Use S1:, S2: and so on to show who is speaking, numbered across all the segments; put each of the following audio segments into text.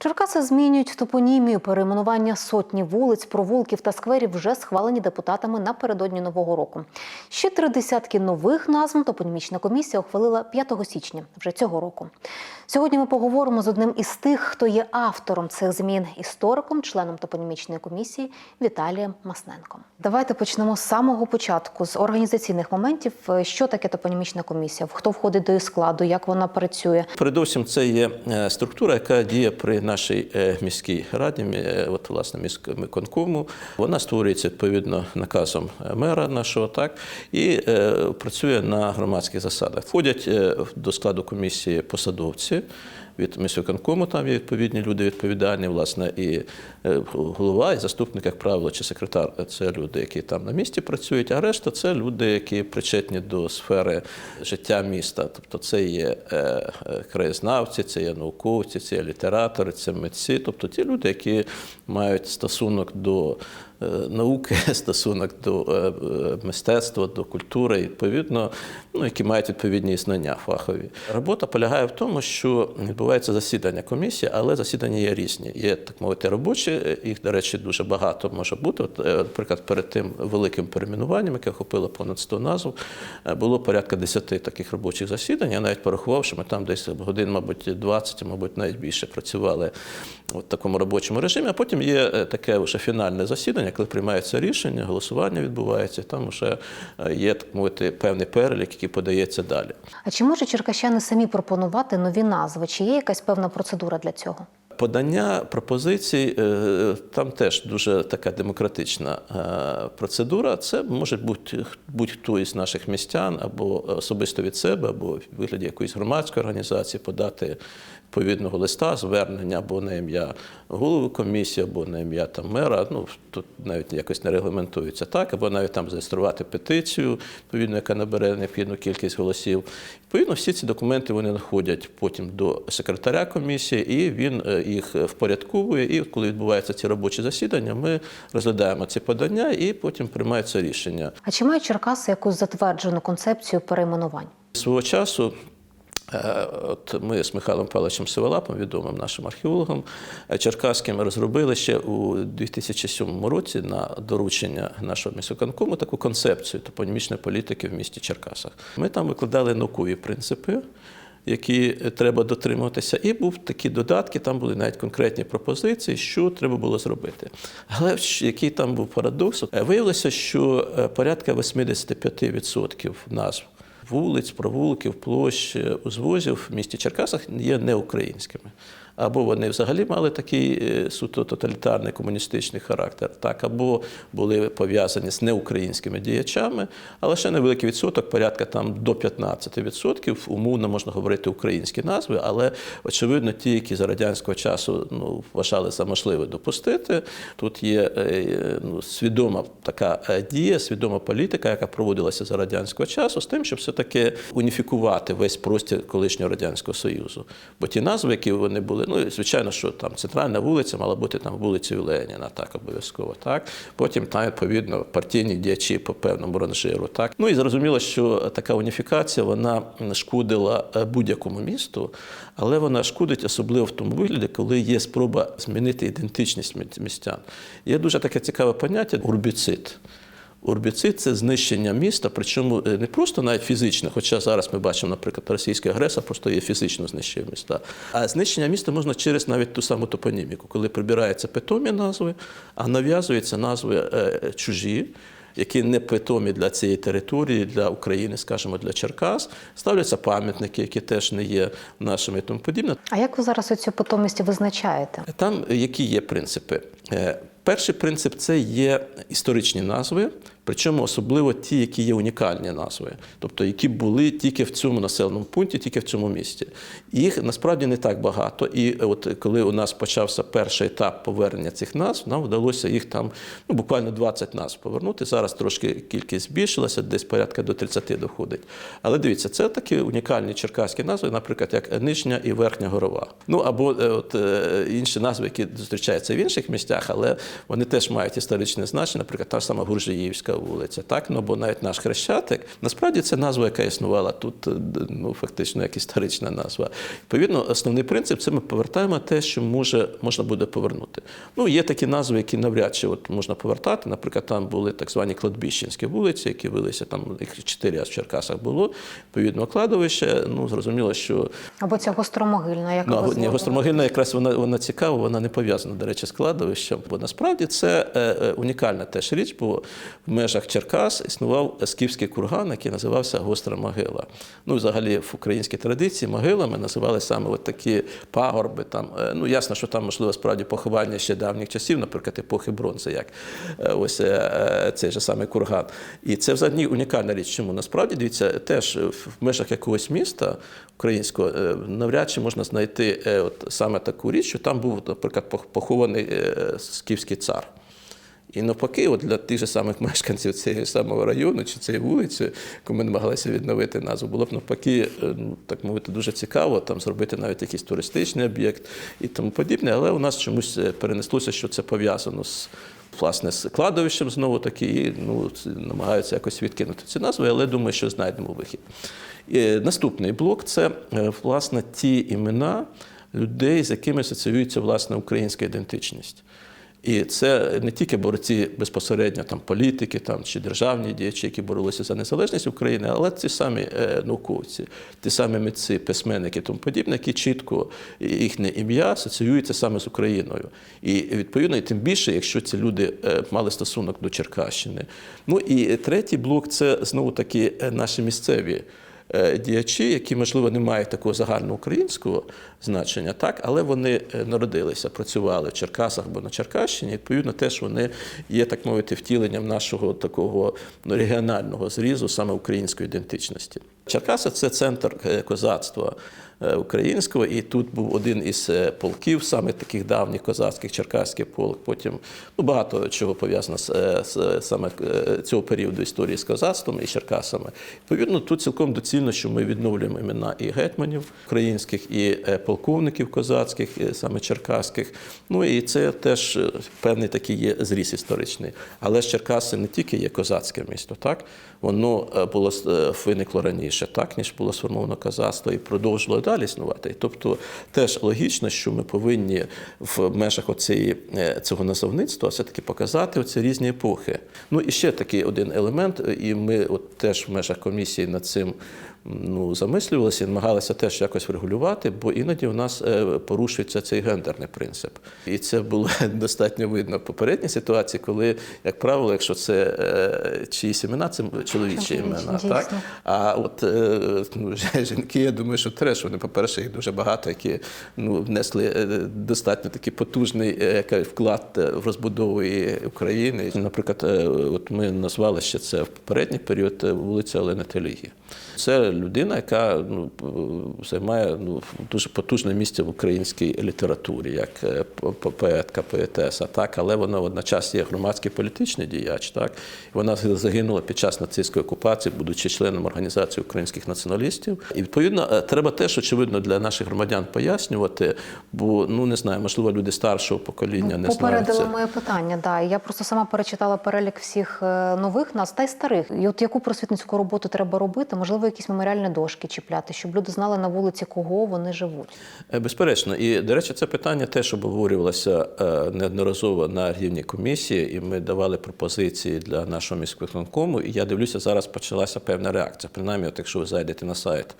S1: Черкаси змінюють топонімію. Перейменування сотні вулиць, провулків та скверів вже схвалені депутатами напередодні нового року. Ще три десятки нових назв топонімічна комісія ухвалила 5 січня вже цього року. Сьогодні ми поговоримо з одним із тих, хто є автором цих змін, істориком, членом топонімічної комісії Віталієм Масненком. Давайте почнемо з самого початку, з організаційних моментів. Що таке топонімічна комісія? Хто входить до її складу? Як вона працює?
S2: Передовсім це є е, структура, яка діє при нашій е, міській раді, е, от власне міськвиконкому. Вона створюється відповідно наказом е, мера нашого, так і працює на громадських засадах. Входять до складу комісії посадовці. Від міськвиконкому там є відповідні люди відповідальні, власне, і е, голова, і заступник, як правило, чи секретар це люди, які там на місці працюють, а решта це люди, які причетні до сфери життя міста. Тобто це є е, е, краєзнавці, це є науковці, це є літератори, це митці, тобто ті люди, які мають стосунок до е, науки, стосунок до е, е, мистецтва, до культури, відповідно, ну, які мають відповідні знання фахові. Робота полягає в тому, що відбувається засідання комісії, але засідання є різні. Є так мовити робочі, їх, до речі, дуже багато може бути. От, е, наприклад, перед тим великим перейменуванням, яке охопило понад 100 назв, е, було порядка 10 таких робочих засідань. Я навіть порахував, що ми там десь годин, мабуть, 20, мабуть, навіть більше працювали в такому робочому режимі. А потім є е, таке вже фінальне засідання, коли приймається рішення, голосування відбувається. Там вже є так мовити певний перелік, подається далі.
S1: А чи можуть черкащани самі пропонувати нові назви? Чи є якась певна процедура для цього?
S2: Подання пропозицій е, там теж дуже така демократична е, процедура. Це може бути будь-хто із наших містян або особисто від себе, або в вигляді якоїсь громадської організації подати відповідного листа, звернення або на ім'я голови комісії, або на ім'я там мера. Ну тут навіть якось не регламентується так, або навіть там зареєструвати петицію, відповідно, яка набере необхідну кількість голосів. Відповідно, всі ці документи вони надходять потім до секретаря комісії, і він е, їх впорядковує. І коли відбуваються ці робочі засідання, ми розглядаємо ці подання і потім приймається рішення.
S1: А чи мають Черкаси якусь затверджену концепцію перейменувань?
S2: Свого часу. е, От ми з Михайлом Павловичем Сиволапом, відомим нашим археологом е, черкаським, розробили ще у 2007 році на доручення нашого міськвиконкому таку концепцію топонімічної політики в місті Черкасах. Ми там викладали наукові принципи. Які треба дотримуватися, і був такі додатки, там були навіть конкретні пропозиції, що треба було зробити. Але який там був парадокс? Е, Виявилося, що е, порядка 85% назв вулиць, провулків, площ, е, узвозів в місті Черкасах є неукраїнськими. Або вони взагалі мали такий е, суто тоталітарний комуністичний характер, так, або були пов'язані з неукраїнськими діячами, але ще невеликий відсоток, порядка там до 15%, умовно можна говорити українські назви, але очевидно, ті, які за радянського часу ну, вважали за можливе допустити. Тут є е, ну, свідома така е, дія, свідома політика, яка проводилася за радянського часу, з тим, щоб все-таки уніфікувати весь простір колишнього радянського союзу. Бо ті назви, які вони були, ну звичайно, що там центральна вулиця мала бути там вулицею Леніна, так обов'язково. Так потім там відповідно партійні діячі по певному ранжиру. Так ну і зрозуміло, що така уніфікація вона шкодила е, будь-якому місту, але вона шкодить особливо в тому вигляді, коли є спроба змінити ідентичність містян. Є дуже таке цікаве поняття урбіцид. Урбіцид це знищення міста, причому е, не просто навіть фізичне, хоча зараз ми бачимо, наприклад, російський агресор просто є фізично знищив міста. А знищення міста можна через навіть ту саму топоніміку, коли прибираються питомі назви, а нав'язуються назви е, чужі. Які не питомі для цієї території, для України, скажімо, для Черкас, ставляться пам'ятники, які теж не є нашими і тому подібне.
S1: А як ви зараз оцю потомість визначаєте?
S2: Там які є принципи? Перший принцип це є історичні назви, причому особливо ті, які є унікальні назви, тобто які були тільки в цьому населеному пункті, тільки в цьому місті. Їх насправді не так багато. І от коли у нас почався перший етап повернення цих назв, нам вдалося їх там ну, буквально 20 назв повернути. Зараз трошки кількість збільшилася, десь порядка до 30 доходить. Але дивіться, це такі унікальні черкаські назви, наприклад, як Нижня і Верхня Горова. Ну або е, от, е, інші назви, які зустрічаються в інших місцях, але вони теж мають історичне значення, наприклад, та ж сама Гуржиївська вулиця. Так? Ну, бо навіть наш Хрещатик, насправді це назва, яка існувала тут, е, ну, фактично, як історична назва. Відповідно, основний принцип це ми повертаємо те, що може, можна буде повернути. Ну, є такі назви, які навряд чи от можна повертати. Наприклад, там були так звані кладбищенські вулиці, які велися, там їх чотири в Черкасах було, відповідно, кладовище. Ну, зрозуміло, що
S1: Або ця гостромогильна, яка
S2: Ну, ні, гостромогильна якраз вона, вона цікава, вона не пов'язана, до речі, з кладовищем. Бо насправді це е, е, унікальна теж річ, бо в межах Черкас існував скіфський курган, який називався Гостра могила. Ну, взагалі, в українській традиції могилами називали саме от такі пагорби. Там, е, ну, ясно, що там, можливо, справді поховання ще давніх часів, наприклад, епохи бронзи, як е, ось е, цей же самий курган. І це взагалі унікальна річ. Чому? Насправді, дивіться, теж в межах якогось міста українського навряд чи можна знайти от саме таку річ, що там був, наприклад, пох- похований скіфський цар. І навпаки, от для тих же самих мешканців цього самого району чи цієї вулиці, ми намагалися відновити назву, було б навпаки, е, ну, так мовити, дуже цікаво там зробити навіть якийсь туристичний об'єкт і тому подібне. Але у нас чомусь е, перенеслося, що це пов'язано з. Власне, з кладовищем знову таки, і ну, намагаються якось відкинути ці назви, але думаю, що знайдемо вихід. І наступний блок це е, власне ті імена людей, з якими асоціюється власне українська ідентичність. І це не тільки борці безпосередньо там політики там чи державні діячі, які боролися за незалежність України, але ті самі е, науковці, ті самі митці, письменники, і тому подібне, які чітко їхнє ім'я асоціюється саме з Україною. І відповідно, і тим більше, якщо ці люди е, мали стосунок до Черкащини. Ну і третій блок це знову таки е, наші місцеві діячі, які, можливо, не мають такого загальноукраїнського значення, так, але вони е, народилися, працювали в Черкасах або на Черкащині. Відповідно, теж вони є, так мовити, втіленням нашого такого ну, регіонального зрізу саме української ідентичності. Черкаси це центр е, козацтва е, українського, і тут був один із е, полків, саме таких давніх козацьких черкаський полк. Потім ну, багато чого пов'язано з, з саме цього періоду історії з козацтвом і Черкасами. Відповідно, тут цілком доцільно, що ми відновлюємо імена і гетьманів українських, і полковників козацьких, е, саме черкаських. Ну і це теж певний такий є зріс історичний. Але ж Черкаси не тільки є козацьке місто, так воно е, було е, виникло раніше, так ніж було сформовано казацтво, і продовжило далі існувати. Тобто теж логічно, що ми повинні в межах оцієї, е, цього назовництва все-таки показати оці різні епохи. Ну і ще такий один елемент, і ми от теж в межах комісії над цим ну, замислювалися і намагалися теж якось врегулювати, бо іноді у нас е, порушується цей гендерний принцип. І це було достатньо видно в попередній ситуації, коли, як правило, якщо це е, чиїсь імена, це чоловічі імена. Так? А от е, ну, жінки, я думаю, що треш, вони, по-перше, їх дуже багато, які ну, внесли достатньо такий потужний вклад в розбудову України. Наприклад, от ми назвали ще це в попередній період вулиця Олени Теліги. Це людина, яка ну, займає ну, дуже потужне місце в українській літературі, як е, по- по- поетка, поетеса, так, але вона водночас є громадський політичний діяч. Так? Вона загинула під час нацистської окупації, будучи членом організації українських націоналістів. І відповідно е, треба теж очевидно для наших громадян пояснювати, бо ну не знаю, можливо, люди старшого покоління не знають.
S1: Попередили моє питання, да. Я просто сама перечитала перелік всіх е, нових нас та й старих. І от яку просвітницьку роботу треба робити? Можливо, якісь меморіальні дошки чіпляти, щоб люди знали на вулиці, кого вони живуть.
S2: Е, Безперечно, і до речі, це питання теж обговорювалося е, неодноразово на рівні комісії, і ми давали пропозиції для нашого міського міськвиконкому. І я дивлюся, зараз почалася певна реакція. Принаймні, от якщо ви зайдете на сайт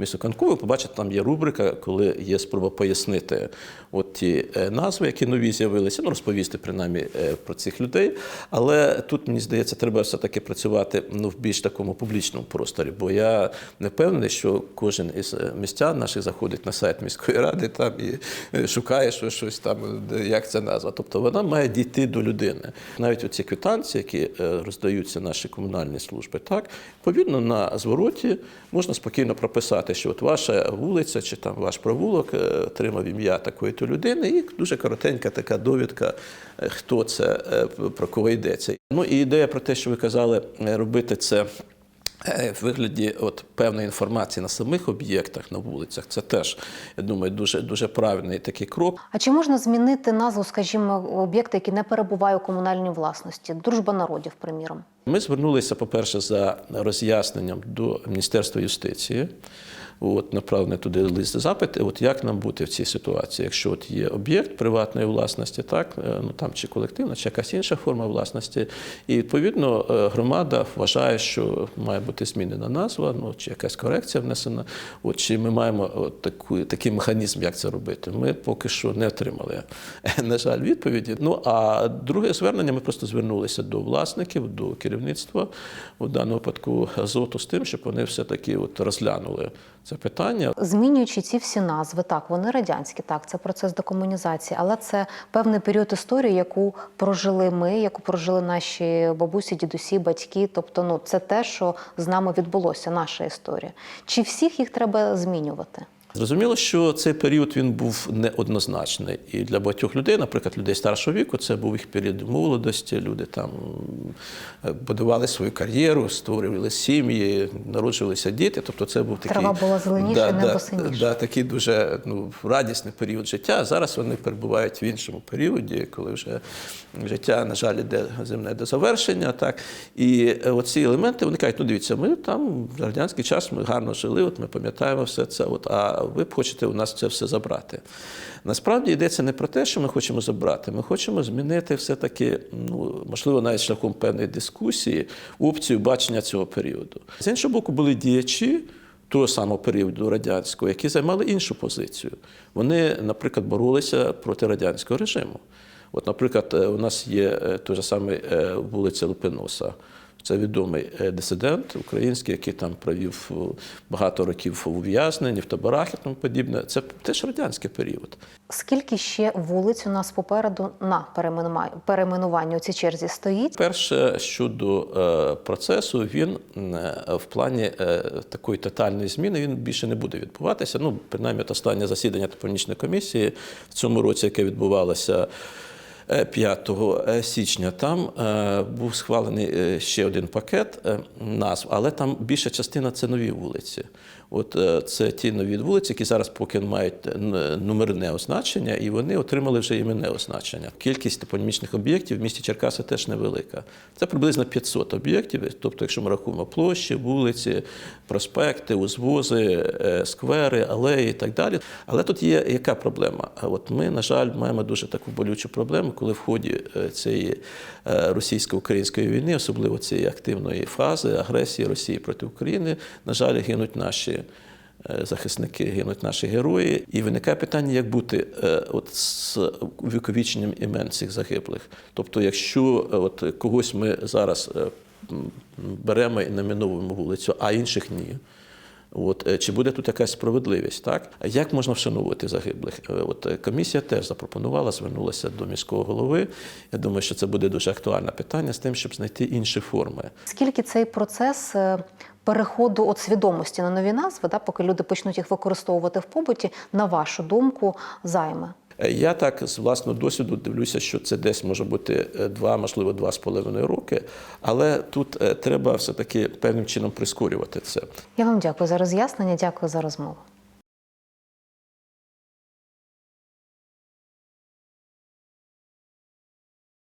S2: міськвиконкому, ви побачите, там є рубрика, коли є спроба пояснити от ті е, назви, які нові з'явилися, ну розповісти принаймні е, про цих людей. Але тут мені здається, треба все-таки працювати ну в більш такому публічному просторі, бо я не впевнений, що кожен із е, містян наших заходить на сайт міської ради там і шукає що, щось там, як це назва. Тобто вона має дійти до людини. Навіть оці квитанції, які роздаються наші комунальні служби, так відповідно на звороті можна спокійно прописати, що от ваша вулиця чи там ваш провулок е, отримав ім'я такої то людини, і дуже коротенька така довідка, е, хто це, е, про кого йдеться. Ну і ідея про те, що ви казали, робити це в вигляді от певної інформації на самих об'єктах на вулицях. Це теж, я думаю, дуже, дуже правильний такий крок.
S1: А чи можна змінити назву, скажімо, об'єкта, який не перебуває у комунальній власності? Дружба народів, приміром.
S2: Ми звернулися, по-перше, за роз'ясненням до Міністерства юстиції. От, направлений туди лист запит, от як нам бути в цій ситуації, якщо от є об'єкт приватної власності, так, е, ну там чи колективна, чи якась інша форма власності. І відповідно е, громада вважає, що має бути змінена назва, ну чи якась корекція внесена. От чи ми маємо от таку, такий механізм, як це робити? Ми поки що не отримали, на жаль, відповіді. Ну а друге звернення ми просто звернулися до власників, до керівництва у даному випадку Азоту з тим, щоб вони все таки от розглянули це питання.
S1: Змінюючи ці всі назви, так вони радянські, так це процес декомунізації, але це певний період історії, яку прожили ми, яку прожили наші бабусі, дідусі, батьки. Тобто, ну це те, що з нами відбулося, наша історія. Чи всіх їх треба змінювати?
S2: Зрозуміло, що цей період він був неоднозначний. І для багатьох людей, наприклад, людей старшого віку, це був їх період молодості. Люди там е, будували свою кар'єру, створювали сім'ї, народжувалися діти. Тобто, це був такий
S1: Трава була зеленіша, небо синіше.
S2: Да, такий дуже ну, радісний період життя. Зараз вони перебувають в іншому періоді, коли вже життя, на жаль, йде земне до завершення. Так і е, оці елементи вони кажуть, ну дивіться, ми там в радянський час ми гарно жили, от ми пам'ятаємо все це. От а ви б хочете у нас це все забрати. Насправді йдеться не про те, що ми хочемо забрати. Ми хочемо змінити все-таки, ну можливо, навіть шляхом певної дискусії, опцію бачення цього періоду. З іншого боку, були діячі. Того самого періоду радянського, які займали іншу позицію. Вони, наприклад, боролися проти радянського режиму. От, наприклад, е, у нас є е, той же самий е, вулиця Лупиноса. Це відомий е, дисидент український, який там провів багато років у ув'язненні, в таборах і тому подібне. Це теж радянський період.
S1: Скільки ще вулиць у нас попереду на перейменуванні у цій черзі стоїть?
S2: Перше щодо е, процесу, він е, в плані е, такої тотальної зміни він більше не буде відбуватися. Ну, принаймні, от останнє засідання топонічної комісії в цьому році, яке відбувалося. Е, 5 січня там е, був схвалений е, ще один пакет е, назв, але там більша частина це нові вулиці. От е, це ті нові вулиці, які зараз поки мають е, номерне означення, і вони отримали вже іменне означення. Кількість топонімічних об'єктів в місті Черкаси теж невелика. Це приблизно 500 об'єктів. Тобто, якщо ми рахуємо площі, вулиці, проспекти, узвози, е, сквери, алеї і так далі. Але тут є яка проблема? От ми, на жаль, маємо дуже таку болючу проблему, коли в ході е, цієї е, російсько-української війни, особливо цієї активної фази агресії Росії проти України, на жаль, гинуть наші. Е, Захисники гинуть наші герої, і виникає питання, як бути е, от з увіковіченням імен цих загиблих. Тобто, якщо е, от когось ми зараз беремо і наміновуємо вулицю, а інших ні. От чи буде тут якась справедливість? Так як можна вшановувати загиблих? От комісія теж запропонувала, звернулася до міського голови. Я думаю, що це буде дуже актуальне питання з тим, щоб знайти інші форми.
S1: Скільки цей процес переходу от свідомості на нові назви, да, поки люди почнуть їх використовувати в побуті, на вашу думку, займе?
S2: Е, Я так з власного досвіду дивлюся, що це десь може бути е, два, можливо, два з половиною роки, але тут е, треба все таки певним чином прискорювати це.
S1: Я вам дякую за роз'яснення, дякую за розмову.